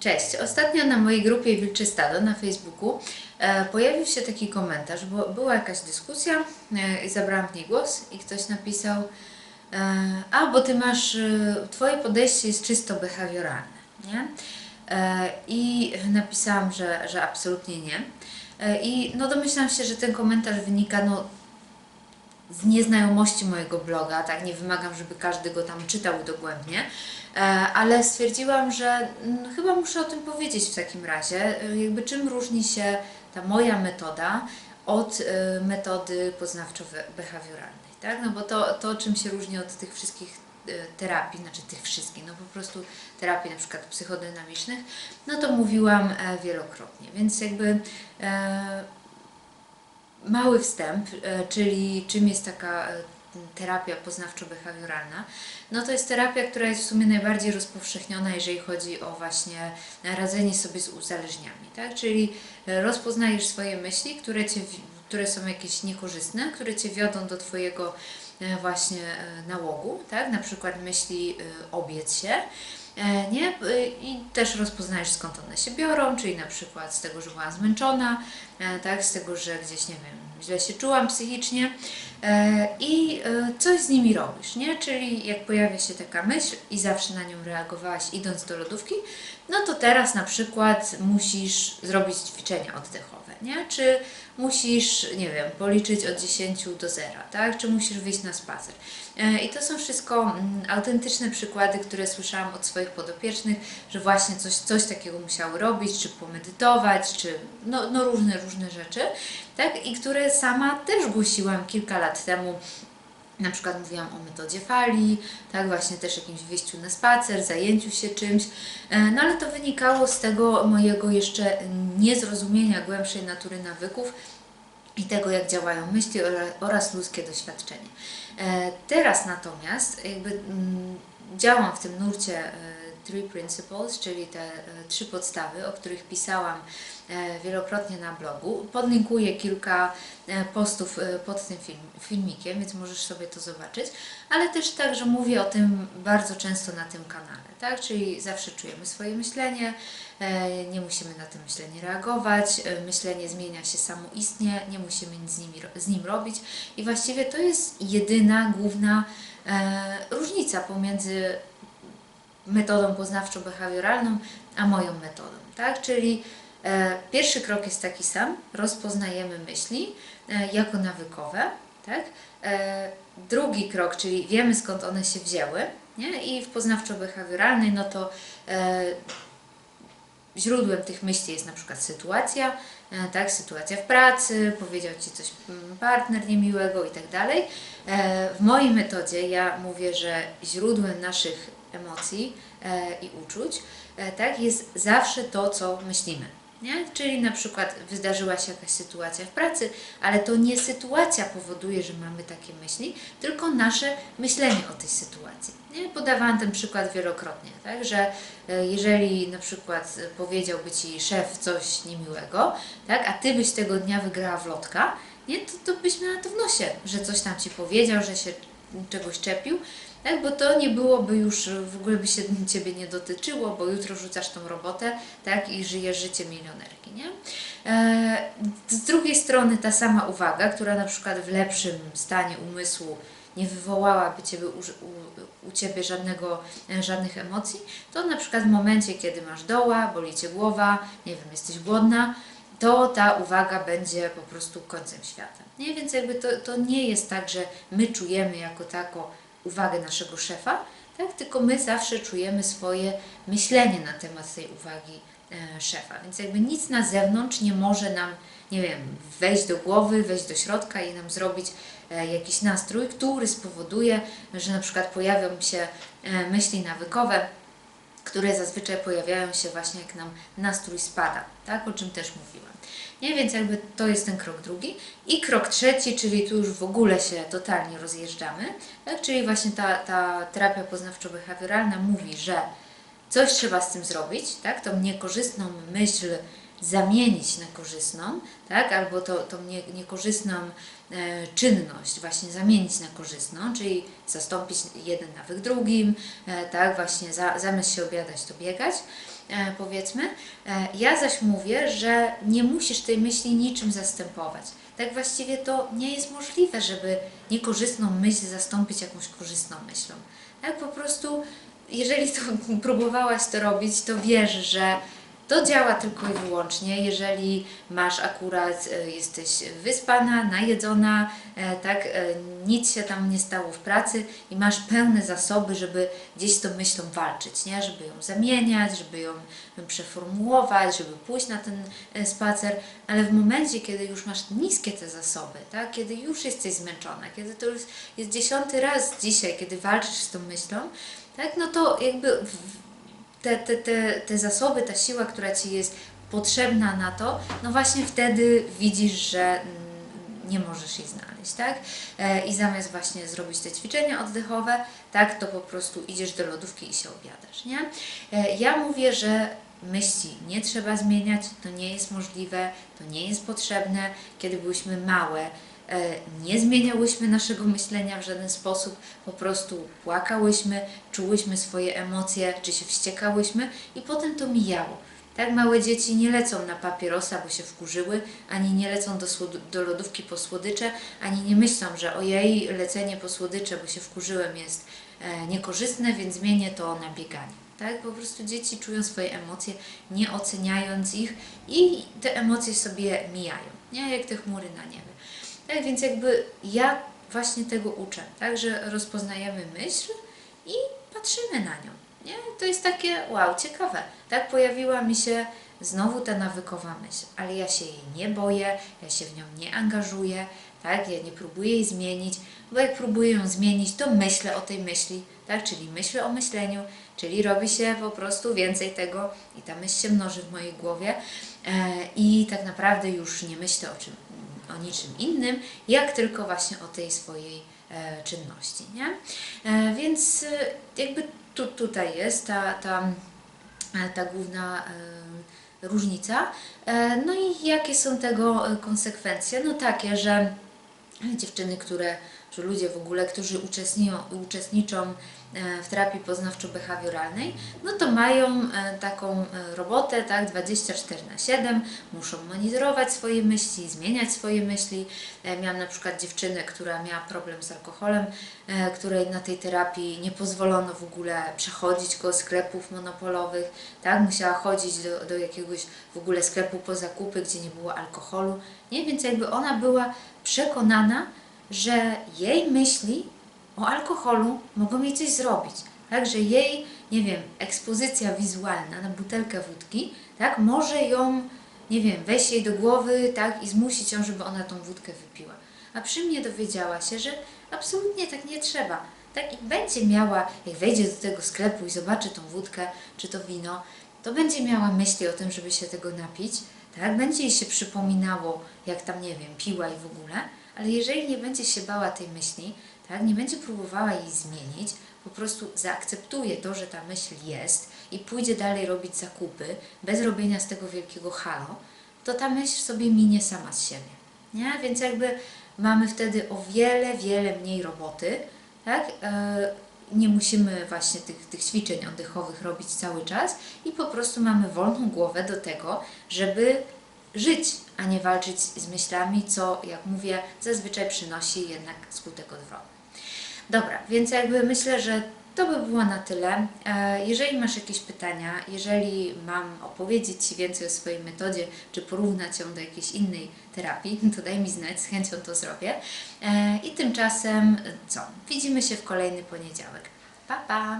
Cześć. Ostatnio na mojej grupie Wilcze Stado na Facebooku e, pojawił się taki komentarz, bo była jakaś dyskusja e, i zabrałam w niej głos i ktoś napisał e, a, bo ty masz, twoje podejście jest czysto behawioralne, nie? I napisałam, że, że absolutnie nie. I no domyślam się, że ten komentarz wynika no, z nieznajomości mojego bloga, tak, nie wymagam, żeby każdy go tam czytał dogłębnie, e, ale stwierdziłam, że mm, chyba muszę o tym powiedzieć w takim razie, e, jakby czym różni się ta moja metoda od e, metody poznawczo-behawioralnej, tak, no bo to, to czym się różni od tych wszystkich terapii, znaczy tych wszystkich, no po prostu terapii na przykład psychodynamicznych, no to mówiłam wielokrotnie, więc jakby e, mały wstęp, e, czyli czym jest taka e, terapia poznawczo-behawioralna, no to jest terapia, która jest w sumie najbardziej rozpowszechniona, jeżeli chodzi o właśnie radzenie sobie z uzależnieniami, tak? Czyli e, rozpoznajesz swoje myśli, które, cię, które są jakieś niekorzystne, które Cię wiodą do Twojego właśnie nałogu, tak? Na przykład myśli obiec się, nie? E, I też rozpoznajesz skąd one się biorą, czyli na przykład z tego, że byłam zmęczona, e, tak? z tego, że gdzieś, nie wiem, źle się czułam psychicznie e, i e, coś z nimi robisz, nie? Czyli jak pojawia się taka myśl i zawsze na nią reagowałaś idąc do lodówki, no to teraz na przykład musisz zrobić ćwiczenia oddechowe, nie? Czy musisz, nie wiem, policzyć od 10 do 0, tak? Czy musisz wyjść na spacer. E, I to są wszystko mm, autentyczne przykłady, które słyszałam od swoich podopiecznych, że właśnie coś, coś takiego musiały robić, czy pomedytować, czy no, no różne, różne rzeczy, tak? I które sama też głosiłam kilka lat temu. Na przykład mówiłam o metodzie fali, tak, właśnie też jakimś wyjściu na spacer, zajęciu się czymś, E, no ale to wynikało z tego mojego jeszcze niezrozumienia głębszej natury nawyków i tego, jak działają myśli ora- oraz ludzkie doświadczenie. E, Teraz natomiast jakby mm, działam w tym nurcie e, Three Principles, czyli te e, trzy podstawy, o których pisałam e, wielokrotnie na blogu. Podlinkuję kilka e, postów pod tym film, filmikiem, więc możesz sobie to zobaczyć, ale też także mówię o tym bardzo często na tym kanale, tak? Czyli zawsze czujemy swoje myślenie, nie musimy na to myślenie reagować, myślenie zmienia się samoistnie, nie musimy nic z, nimi, z nim robić i właściwie to jest jedyna, główna różnica pomiędzy metodą poznawczo-behawioralną, a moją metodą, tak? Czyli e, pierwszy krok jest taki sam, rozpoznajemy myśli e, jako nawykowe, tak? E, drugi krok, czyli wiemy skąd one się wzięły, nie? I w poznawczo-behawioralnej, no to e, źródłem tych myśli jest na przykład sytuacja, e, tak, sytuacja w pracy, powiedział Ci coś mm, partner niemiłego i tak dalej. E, W mojej metodzie ja mówię, że źródłem naszych emocji e, i uczuć, tak, jest zawsze to, co myślimy. Nie? Czyli na przykład wydarzyła się jakaś sytuacja w pracy, ale to nie sytuacja powoduje, że mamy takie myśli, tylko nasze myślenie o tej sytuacji. Nie? Podawałam ten przykład wielokrotnie, tak? że e, jeżeli na przykład powiedziałby Ci szef coś niemiłego, tak? a Ty byś tego dnia wygrała w lotka, nie? To, to byś miała to w nosie, że coś tam Ci powiedział, że się czegoś czepił, tak? bo to nie byłoby już, w ogóle by się Ciebie nie dotyczyło, bo jutro rzucasz tą robotę tak? i żyjesz życie milionerki. Nie? E, z drugiej strony ta sama uwaga, która na przykład w lepszym stanie umysłu nie wywołałaby ciebie, u, u, u Ciebie żadnego, e, żadnych emocji, to na przykład w momencie, kiedy masz doła, boli Cię głowa, nie wiem, jesteś głodna, to ta uwaga będzie po prostu końcem świata. Nie? Więc jakby to, to nie jest tak, że my czujemy jako tako uwagę naszego szefa, tak? tylko my zawsze czujemy swoje myślenie na temat tej uwagi e, szefa. Więc jakby nic na zewnątrz nie może nam, nie wiem, wejść do głowy, wejść do środka i nam zrobić e, jakiś nastrój, który spowoduje, że na przykład pojawią się e, myśli nawykowe, które zazwyczaj pojawiają się właśnie jak nam nastrój spada, tak? o czym też mówiłam. Nie, więc jakby to jest ten krok drugi. I krok trzeci, czyli tu już w ogóle się totalnie rozjeżdżamy, tak? czyli właśnie ta, ta terapia poznawczo-behawioralna mówi, że coś trzeba z tym zrobić, tak? tą niekorzystną myśl zamienić na korzystną, tak? albo to, tą nie, niekorzystną e, czynność właśnie zamienić na korzystną, czyli zastąpić jeden nawyk drugim, e, tak? właśnie za, zamiast się obiadać, to biegać. e, powiedzmy. E, ja zaś mówię, że nie musisz tej myśli niczym zastępować. Tak właściwie to nie jest możliwe, żeby niekorzystną myśl zastąpić jakąś korzystną myślą. Tak po prostu, jeżeli to próbowałaś to robić, to wiesz, że to działa tylko i wyłącznie, jeżeli masz akurat, e, jesteś wyspana, najedzona, e, tak, e, nic się tam nie stało w pracy i masz pełne zasoby, żeby gdzieś z tą myślą walczyć, nie? żeby ją zamieniać, żeby ją przeformułować, żeby pójść na ten spacer, ale w momencie, kiedy już masz niskie te zasoby, tak, kiedy już jesteś zmęczona, kiedy to już jest dziesiąty raz dzisiaj, kiedy walczysz z tą myślą, tak, no to jakby te, te, te, te zasoby, ta siła, która Ci jest potrzebna na to, no właśnie wtedy widzisz, że nie możesz jej znaleźć, tak? E, I zamiast właśnie zrobić te ćwiczenia oddechowe, tak, to po prostu idziesz do lodówki i się obiadasz, nie? E, Ja mówię, że myśli nie trzeba zmieniać, to nie jest możliwe, to nie jest potrzebne. Kiedy byłyśmy małe, nie zmieniałyśmy naszego myślenia w żaden sposób, po prostu płakałyśmy, czułyśmy swoje emocje, czy się wściekałyśmy i potem to mijało. Tak, małe dzieci nie lecą na papierosa, bo się wkurzyły, ani nie lecą do, do lodówki po słodycze, ani nie myślą, że ojej, lecenie po słodycze, bo się wkurzyłem jest e, niekorzystne, więc zmienię to na bieganie. Tak, po prostu dzieci czują swoje emocje, nie oceniając ich i te emocje sobie mijają, nie jak te chmury na niebie. Tak więc jakby ja właśnie tego uczę, tak, że rozpoznajemy myśl i patrzymy na nią. Nie? To jest takie wow, ciekawe. Tak pojawiła mi się znowu ta nawykowa myśl, ale ja się jej nie boję, ja się w nią nie angażuję, tak? Ja nie próbuję jej zmienić, bo jak próbuję ją zmienić, to myślę o tej myśli, tak? Czyli myślę o myśleniu, czyli robi się po prostu więcej tego i ta myśl się mnoży w mojej głowie e, i tak naprawdę już nie myślę o czym o niczym innym, jak tylko właśnie o tej swojej e, czynności, nie? E, więc e, jakby tu, tutaj jest ta, ta, ta główna różnica. No i jakie są tego konsekwencje? No takie, że dziewczyny, które, czy ludzie w ogóle, którzy uczestniczą, uczestniczą w terapii poznawczo-behawioralnej, no to mają e, taką e, robotę, tak, 24 na 7, muszą monitorować swoje myśli, zmieniać swoje myśli. E, Miałam na przykład dziewczynę, która miała problem z alkoholem, e, której na tej terapii nie pozwolono w ogóle przechodzić koło sklepów monopolowych, tak, musiała chodzić do, do jakiegoś w ogóle sklepu po zakupy, gdzie nie było alkoholu, nie, więc jakby ona była przekonana, że jej myśli o alkoholu mogą jej coś zrobić. Tak, że jej, nie wiem, ekspozycja wizualna na butelkę wódki, tak, może ją, nie wiem, wejść jej do głowy, tak, i zmusić ją, żeby ona tą wódkę wypiła. A przy mnie dowiedziała się, że absolutnie tak nie trzeba. Tak, i będzie miała, jak wejdzie do tego sklepu i zobaczy tą wódkę, czy to wino, to będzie miała myśli o tym, żeby się tego napić, tak, będzie jej się przypominało, jak tam, nie wiem, piła i w ogóle, ale jeżeli nie będzie się bała tej myśli, tak, nie będzie próbowała jej zmienić, po prostu zaakceptuje to, że ta myśl jest i pójdzie dalej robić zakupy, bez robienia z tego wielkiego halo, to ta myśl sobie minie sama z siebie. Nie? Więc jakby mamy wtedy o wiele, wiele mniej roboty, tak? E, nie musimy właśnie tych, tych ćwiczeń oddechowych robić cały czas i po prostu mamy wolną głowę do tego, żeby żyć, a nie walczyć z myślami, co, jak mówię, zazwyczaj przynosi jednak skutek odwrotny. Dobra, więc jakby myślę, że to by było na tyle. E, Jeżeli masz jakieś pytania, jeżeli mam opowiedzieć Ci więcej o swojej metodzie, czy porównać ją do jakiejś innej terapii, to daj mi znać, z chęcią to zrobię. E, I tymczasem co? Widzimy się w kolejny poniedziałek. Pa, pa!